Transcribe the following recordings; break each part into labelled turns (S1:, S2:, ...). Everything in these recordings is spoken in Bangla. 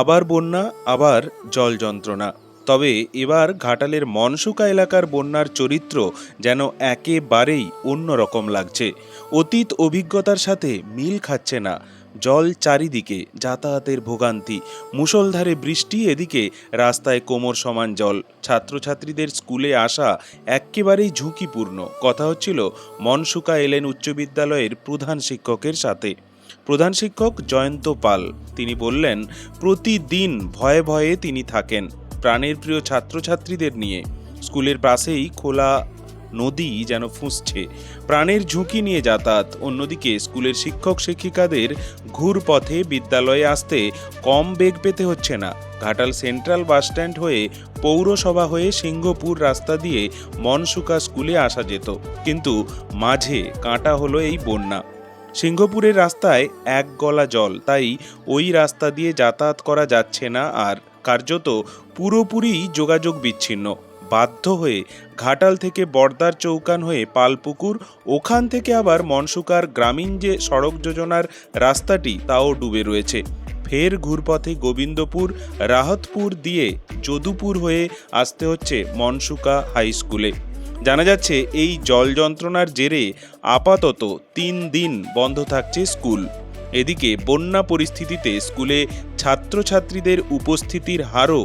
S1: আবার বন্যা, আবার জল যন্ত্রণা। তবে এবার ঘাটালের মনসুকা এলাকার বন্যার চরিত্র যেন একেবারেই অন্যরকম লাগছে। অতীত অভিজ্ঞতার সাথে মিল খাচ্ছে না জল চারিদিকে, যাতায়াতের ভোগান্তি, মুষলধারে বৃষ্টি এদিকে, রাস্তায় কোমর সমান জল, ছাত্রছাত্রীদের স্কুলে আসা একেবারেই ঝুঁকিপূর্ণ। কথা হচ্ছিল, মনসুকা এলেন উচ্চ বিদ্যালয়ের প্রধান শিক্ষকের সাথে। প্রধান শিক্ষক জয়ন্ত পাল। তিনি বললেন, প্রতিদিন ভয়ে ভয়ে তিনি থাকেন, প্রাণের প্রিয় ছাত্রছাত্রীদের নিয়ে। স্কুলের পাশেই খোলা নদী যেন ফুঁসছে। প্রাণের ঝুঁকি নিয়ে যাতায়াত। অন্যদিকে স্কুলের শিক্ষক শিক্ষিকাদের ঘুরপথে বিদ্যালয়ে আসতে কম বেগ পেতে হচ্ছে না। ঘাটাল সেন্ট্রাল বাসস্ট্যান্ড হয়ে পৌরসভা হয়ে সিংহপুর রাস্তা দিয়ে মনসুকা স্কুলে আসা যেত। কিন্তু মাঝে কাঁটা হলো এই বন্যা। সিংহপুরের রাস্তায় এক গলা জল, তাই ওই রাস্তা দিয়ে যাতায়াত করা যাচ্ছে না আর কার্যত পুরোপুরি যোগাযোগ বিচ্ছিন্ন। বাধ্য হয়ে ঘাটাল থেকে বর্দার চৌকান হয়ে পালপুকুর, ওখান থেকে আবার মনসুকার গ্রামীণ যে সড়ক যোজনার রাস্তাটি, তাও ডুবে রয়েছে। ফের ঘুরপথে গোবিন্দপুর, রাহতপুর দিয়ে যদুপুর হয়ে আসতে হচ্ছে মনসুকা হাই স্কুলে। জানা যাচ্ছে এই জল যন্ত্রণার জেরে আপাতত তিন দিন বন্ধ থাকছে স্কুল। এদিকে বন্যা পরিস্থিতিতে স্কুলে ছাত্রছাত্রীদের উপস্থিতির হারও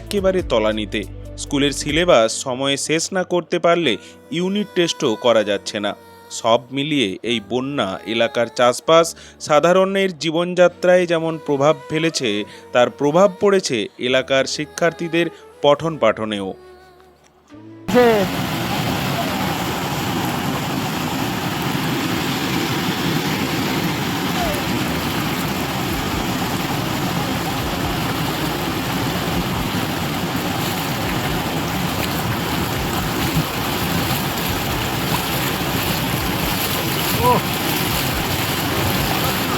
S1: একেবারে তলানিতে। স্কুলের সিলেবাস সময়ে শেষ না করতে পারলে ইউনিট টেস্টও করা যাচ্ছে না। সব মিলিয়ে এই বন্যা এলাকার চাষবাস সাধারণের জীবনযাত্রায় যেমন প্রভাব ফেলেছে, তার প্রভাব পড়েছে এলাকার শিক্ষার্থীদের পঠন পাঠনেও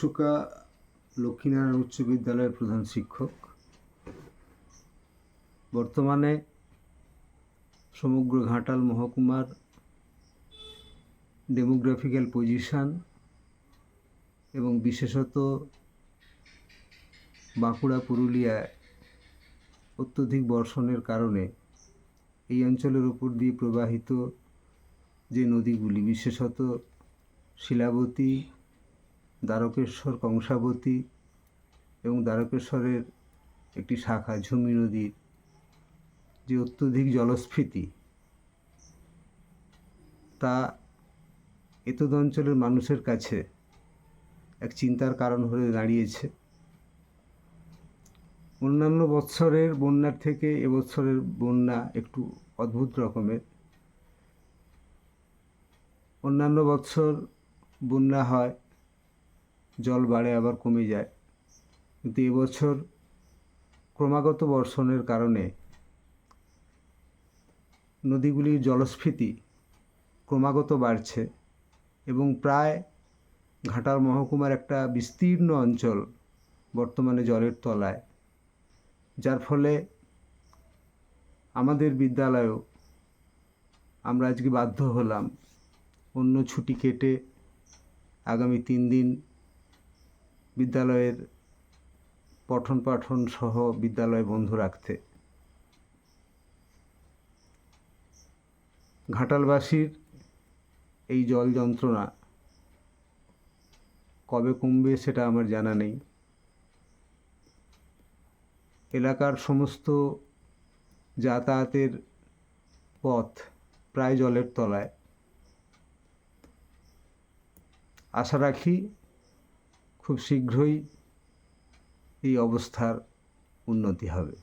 S2: মনসুকা লক্ষ্মীনারায়ণ উচ্চ বিদ্যালয়ের প্রধান শিক্ষক। বর্তমানে সমগ্র ঘাটাল মহকুমার ডেমোগ্রাফিক্যাল পজিশান এবং বিশেষত বাঁকুড়া পুরুলিয়ায় অত্যধিক বর্ষণের কারণে এই অঞ্চলের উপর দিয়ে প্রবাহিত যে নদীগুলি, বিশেষত শিলাবতী দ্বারকেশ্বর কংসাবতী এবং দ্বারকেশ্বরের একটি শাখা ঝুমি নদীর যে অত্যধিক জলস্ফীতি, তা এতদ অঞ্চলের মানুষের কাছে এক চিন্তার কারণ হয়ে দাঁড়িয়েছে। অন্যান্য বৎসরের বন্যার থেকে এবছরের বন্যা একটু অদ্ভুত রকমের। অন্যান্য বৎসর বন্যা হয় জল বাড়ে, আবার কমে যায়। কিন্তু এবছর ক্রমাগত বর্ষণের কারণে নদীগুলির জলস্ফীতি ক্রমাগত বাড়ছে এবং প্রায় ঘাটাল মহকুমার একটা বিস্তীর্ণ অঞ্চল বর্তমানে জলের তলায়, যার ফলে আমাদের বিদ্যালয়েও আমরা আজকে বাধ্য হলাম অন্য ছুটি কেটে আগামী তিন দিন বিদ্যালয়ের পঠন পাঠন সহ বিদ্যালয় বন্ধ রাখতে। ঘাটালবাসীর এই জল যন্ত্রণা কবে কমবে সেটা আমার জানা নেই। এলাকার সমস্ত যাতায়াতের পথ প্রায় জলের তলায়। আশা রাখি খুব শীঘ্রই এই অবস্থার উন্নতি হবে।